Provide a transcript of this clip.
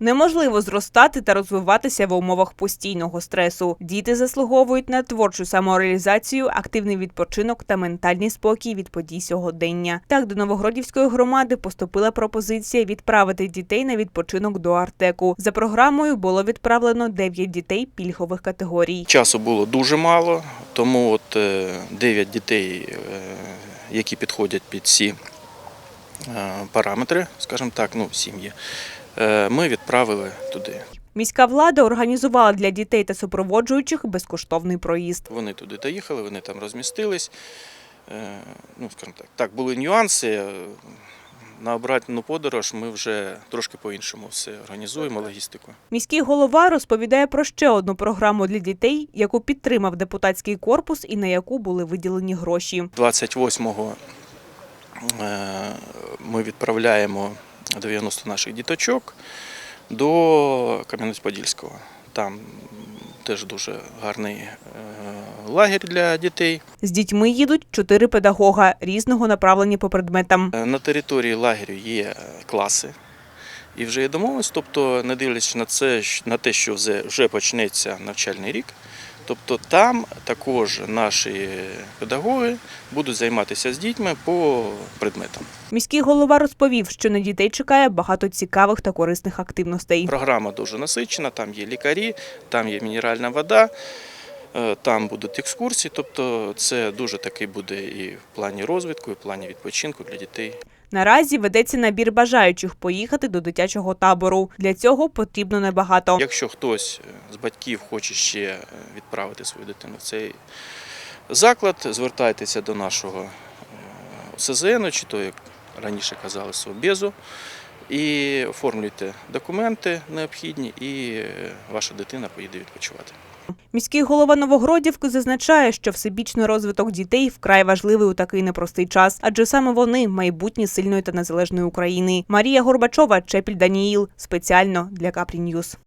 Неможливо зростати та розвиватися в умовах постійного стресу. Діти заслуговують на творчу самореалізацію, активний відпочинок та ментальний спокій від подій сьогодення. Так до Новогродівської громади поступила пропозиція відправити дітей на відпочинок до Артеку. За програмою було відправлено 9 дітей пільгових категорій. Часу було дуже мало, тому от 9 дітей, е, які підходять під всі е, параметри, скажімо так, ну сім'ї, е, ми відправили туди. Міська влада організувала для дітей та супроводжуючих безкоштовний проїзд. Вони туди доїхали, вони там розмістились. Е, Ну, скажімо так, так, були нюанси. е, На обратну подорож ми вже трошки по-іншому все організуємо логістику. Міський голова розповідає про ще одну програму для дітей, яку підтримав депутатський корпус і на яку були виділені гроші. 28-го е, ми відправляємо 90 наших діточок до Кам'янець-Подільського. Там теж дуже гарний е, лагерь для дітей. З дітьми їдуть чотири педагога різного направлення по предметам. Е, На території лагерю є е, класи. І вже є домовленість, тобто не дивлячись на це, на те, що вже вже почнеться навчальний рік. Тобто там також наші педагоги будуть займатися з дітьми по предметам. Міський голова розповів, що на дітей чекає багато цікавих та корисних активностей. Програма дуже насичена, там є лікарі, там є мінеральна вода, е, там будуть екскурсії. Тобто це дуже такий буде і в плані розвитку, і в плані відпочинку для дітей. Наразі ведеться набір бажаючих поїхати до дитячого табору. Для цього потрібно небагато. Якщо хтось е, з батьків хоче ще е, відправити свою дитину в цей заклад, звертайтеся до нашого е, СЗН, чи то, як раніше казали, Совбезу, і оформлюйте документи необхідні, і ваша дитина поїде відпочивати. Міський голова Новогродівки зазначає, що всебічний розвиток дітей вкрай важливий у такий непростий час, адже саме вони майбутнє сильної та незалежної України. Марія Горбачова, Чепіль Даніїл, спеціально для Капрі Ньюс.